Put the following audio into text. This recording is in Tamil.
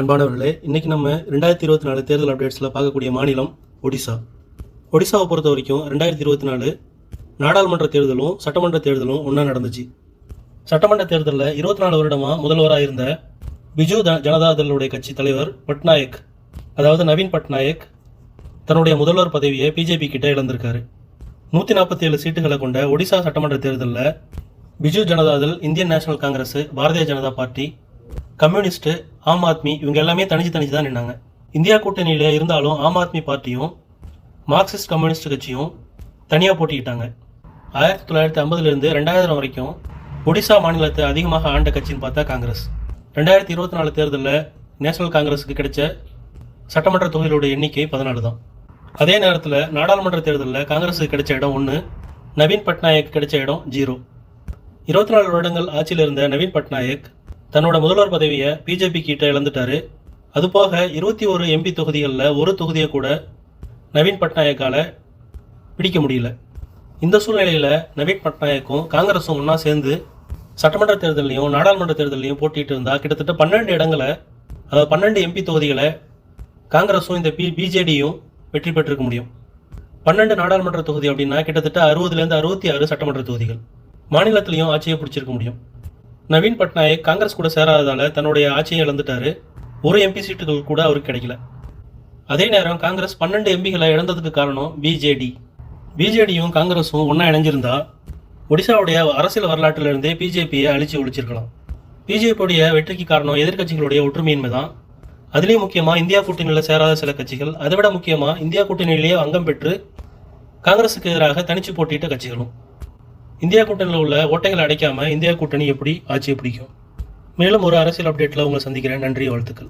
அன்பானவர்களே இன்னைக்கு நம்ம ரெண்டாயிரத்தி இருபத்தி நாலு தேர்தல் அப்டேட்ஸில் பார்க்கக்கூடிய மாநிலம் ஒடிசா. ஒடிசாவை பொறுத்த வரைக்கும் ரெண்டாயிரத்தி இருபத்தி நாலு நாடாளுமன்ற தேர்தலும் சட்டமன்ற தேர்தலும் ஒன்றா நடந்துச்சு. சட்டமன்ற தேர்தலில் இருபத்தி நாலு வருடமாக முதல்வராக இருந்த பிஜு ஜனதாதளுடைய கட்சி தலைவர் பட்நாயக் அதாவது நவீன் பட்நாயக் தன்னுடைய முதல்வர் பதவியை பிஜேபி கிட்ட இழந்திருக்காரு. நூற்றி நாற்பத்தி ஏழு சீட்டுகளை கொண்ட ஒடிசா சட்டமன்ற தேர்தலில் Biju Janata Dal Indian National Congress Bharatiya Janata party communist Aam Aadmi இவங்க எல்லாமே தனிச்சு தனிச்சு தான் நின்னாங்க. இந்தியா கூட்டணியில் இருந்தாலும் ஆம் ஆத்மி பார்ட்டியும் மார்க்சிஸ்ட் கம்யூனிஸ்ட் கட்சியும் தனியாக போட்டிக்கிட்டாங்க. ஆயிரத்தி தொள்ளாயிரத்தி ஐம்பதுலேருந்து ரெண்டாயிரம் வரைக்கும் ஒடிசா மாநிலத்தை அதிகமாக ஆண்ட கட்சின்னு பார்த்தா காங்கிரஸ். ரெண்டாயிரத்தி இருபத்தி நாலு தேர்தலில் நேஷனல் காங்கிரஸுக்கு கிடைச்ச சட்டமன்ற தொகுதிகளோட எண்ணிக்கை பதினாலு தான். அதே நேரத்தில் நாடாளுமன்ற தேர்தலில் காங்கிரஸுக்கு கிடைச்ச இடம் ஒன்று நவீன் பட்நாயக் கிடைச்ச இடம் ஜீரோ. இருபத்தி நாலு வருடங்கள் ஆட்சியில் இருந்த நவீன் பட்நாயக் தன்னோட முதல்வர் பதவியை பிஜேபி கிட்ட இழந்துட்டாரு. அதுபோக இருபத்தி ஒரு எம்பி தொகுதிகளில் ஒரு தொகுதியை கூட நவீன் பட்நாயக்கால பிடிக்க முடியல. இந்த சூழ்நிலையில் நவீன் பட்நாயக்கும் காங்கிரஸும் ஒன்றா சேர்ந்து சட்டமன்ற தேர்தலையும் நாடாளுமன்ற தேர்தலையும் போட்டிட்டு இருந்தால் கிட்டத்தட்ட பன்னெண்டு இடங்களை அதாவது பன்னெண்டு எம்பி தொகுதிகளை காங்கிரஸும் இந்த பி பிஜேடியும் வெற்றி பெற்றிருக்க முடியும். பன்னெண்டு நாடாளுமன்ற தொகுதி அப்படின்னா கிட்டத்தட்ட அறுபதுலேருந்து அறுபத்தி ஆறு சட்டமன்ற தொகுதிகள். மாநிலத்திலையும் ஆட்சியை பிடிச்சிருக்க முடியும். நவீன் பட்நாயக் காங்கிரஸ் கூட சேராததால தன்னுடைய ஆட்சியை இழந்துட்டாரு. ஒரு எம்பி சீட்டுகள் கூட அவருக்கு கிடைக்கல. அதே நேரம் காங்கிரஸ் பன்னெண்டு எம்பிகளை இழந்ததுக்கு காரணம் பிஜேடி பிஜேடியும் காங்கிரஸும் ஒன்றா இணைஞ்சிருந்தா ஒடிசாவுடைய அரசியல் வரலாற்றிலிருந்தே இருந்தே பிஜேபியை அழிச்சு ஒழிச்சிருக்கலாம். பிஜேபியுடைய வெற்றிக்கு காரணம் எதிர்க்கட்சிகளுடைய ஒற்றுமையின்மை தான். அதுலேயும் முக்கியமாக இந்தியா கூட்டணியில் சேராத சில கட்சிகள். அதை விட முக்கியமாக இந்தியா கூட்டணியிலேயே அங்கம் பெற்று காங்கிரஸுக்கு எதிராக தனிச்சு போட்டியிட்ட கட்சிகளும். இந்தியா கூட்டணியில் உள்ள ஓட்டைகளை அடைக்காமல் இந்தியா கூட்டணி எப்படி ஆட்சியை பிடிக்கும்? மேலும் ஒரு அரசியல் அப்டேட்டில் உங்களை சந்திக்கிறேன். நன்றி வாழ்த்துக்கள்.